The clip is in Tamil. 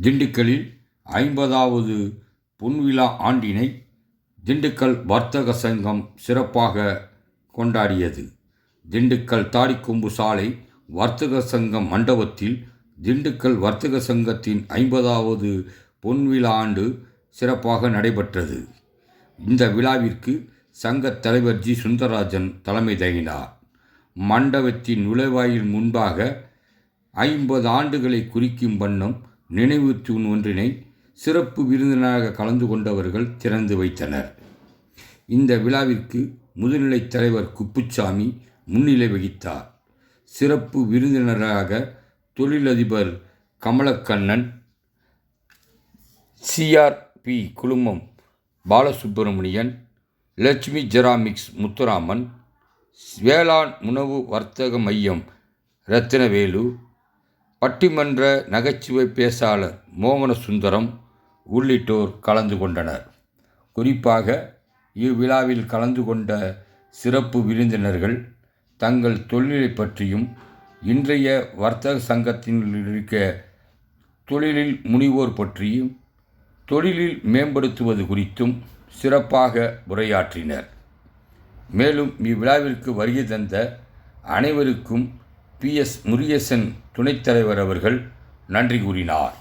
திண்டுக்கல்லில் ஐம்பதாவது பொன்விழா ஆண்டினை திண்டுக்கல் வர்த்தக சங்கம் சிறப்பாக கொண்டாடியது. திண்டுக்கல் தாடிக்கொம்பு சாலை வர்த்தக சங்கம் மண்டபத்தில் திண்டுக்கல் வர்த்தக சங்கத்தின் ஐம்பதாவது பொன்விழா ஆண்டு சிறப்பாக நடைபெற்றது. இந்த விழாவிற்கு சங்கத் தலைவர் ஜி. சுந்தரராஜன் தலைமை தாங்கினார். மண்டபத்தின் நுழைவாயில் முன்பாக ஐம்பது ஆண்டுகளை குறிக்கும் வண்ணம் நினைவு தூண் ஒன்றினை சிறப்பு விருந்தினராக கலந்து கொண்டவர்கள் திறந்து வைத்தனர். இந்த விழாவிற்கு முதுநிலை தலைவர் குப்புச்சாமி முன்னிலை வகித்தார். சிறப்பு விருந்தினராக தொழிலதிபர் கமலக்கண்ணன் சிஆர்பி குழுமம் பாலசுப்பிரமணியன் லட்சுமி ஜெராமிக்ஸ் முத்துராமன் வேளாண் உணவு வர்த்தக மையம் ரத்தினவேலு பட்டிமன்ற நகைச்சுவை பேச்சாளர் மோகன சுந்தரம் உள்ளிட்டோர் கலந்து கொண்டனர். குறிப்பாக இவ்விழாவில் கலந்து கொண்ட சிறப்பு விருந்தினர்கள் தங்கள் தொழிலை பற்றியும் இன்றைய வர்த்தக சங்கத்தினில் இருக்க தொழிலில் முனிவோர் பற்றியும் தொழிலில் மேம்படுத்துவது குறித்தும் சிறப்பாக உரையாற்றினர். மேலும் இவ்விழாவிற்கு வருகை தந்த அனைவருக்கும் பி எஸ் முருகேசன் துணைத் தலைவர் அவர்கள் நன்றி கூறினார்.